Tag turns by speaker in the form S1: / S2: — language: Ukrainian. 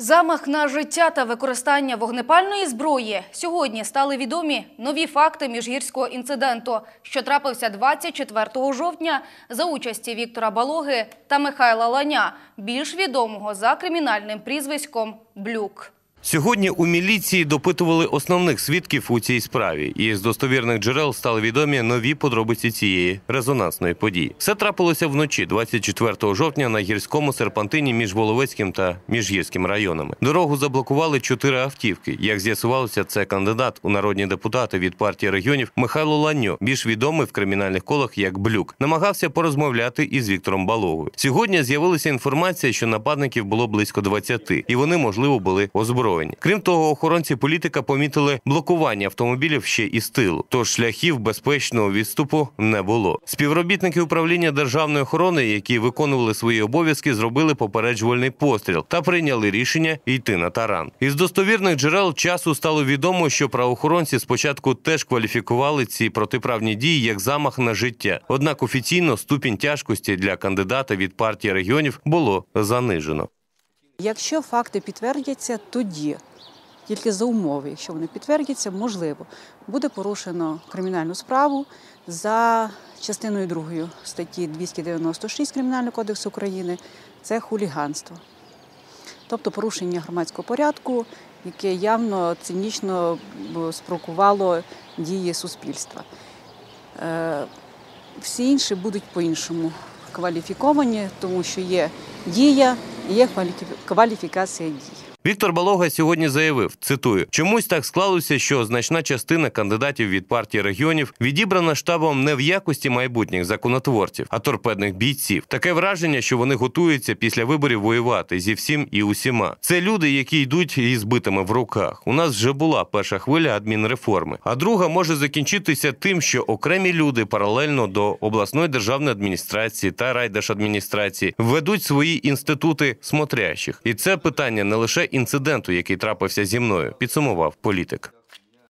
S1: Замах на життя та використання вогнепальної зброї сьогодні стали відомі нові факти міжгірського інциденту, що трапився 24 жовтня за участі Віктора Балоги та Михайла Ланя, більш відомого за кримінальним прізвиськом Блюк.
S2: Сьогодні у міліції допитували основних свідків у цій справі, і з достовірних джерел стали відомі нові подробиці цієї резонансної події. Все трапилося вночі, 24 жовтня, на гірському серпантині між Воловецьким та Міжгірським районами. Дорогу заблокували чотири автівки. Як з'ясувалося, це кандидат у народні депутати від партії регіонів Михайло Ланьо, більш відомий в кримінальних колах як Блюк, намагався порозмовляти із Віктором Балогою. Сьогодні з'явилася інформація, що нападників було близько 20, і вони, можливо, були озброєні. Крім того, охоронці політика помітили блокування автомобілів ще і з тилу, тож шляхів безпечного відступу не було. Співробітники управління державної охорони, які виконували свої обов'язки, зробили попереджувальний постріл та прийняли рішення йти на таран. Із достовірних джерел часу стало відомо, що правоохоронці спочатку теж кваліфікували ці протиправні дії як замах на життя. Однак офіційно ступінь тяжкості для кандидата від партії регіонів було занижено.
S3: Якщо факти підтвердяться, тоді тільки за умови, якщо вони підтвердяться, можливо, буде порушено кримінальну справу за частиною 2 статті 296 Кримінального кодексу України. Це хуліганство, тобто порушення громадського порядку, яке явно цинічно б, спровокувало дії суспільства. Е, Всі інші будуть по-іншому кваліфіковані, тому що є дія, є кваліфі- кваліфікація дій.
S2: Віктор Балога сьогодні заявив: цитую: чомусь так склалося, що значна частина кандидатів від партії регіонів відібрана штабом не в якості майбутніх законотворців, а торпедних бійців. Таке враження, що вони готуються після виборів воювати зі всім і усіма. Це люди, які йдуть із битами в руках. У нас вже була перша хвиля адмінреформи, а друга може закінчитися тим, що окремі люди паралельно до обласної державної адміністрації та райдержадміністрації ведуть свої інститути смотрящих. І це питання не лише інциденту, який трапився зі мною, підсумував політик.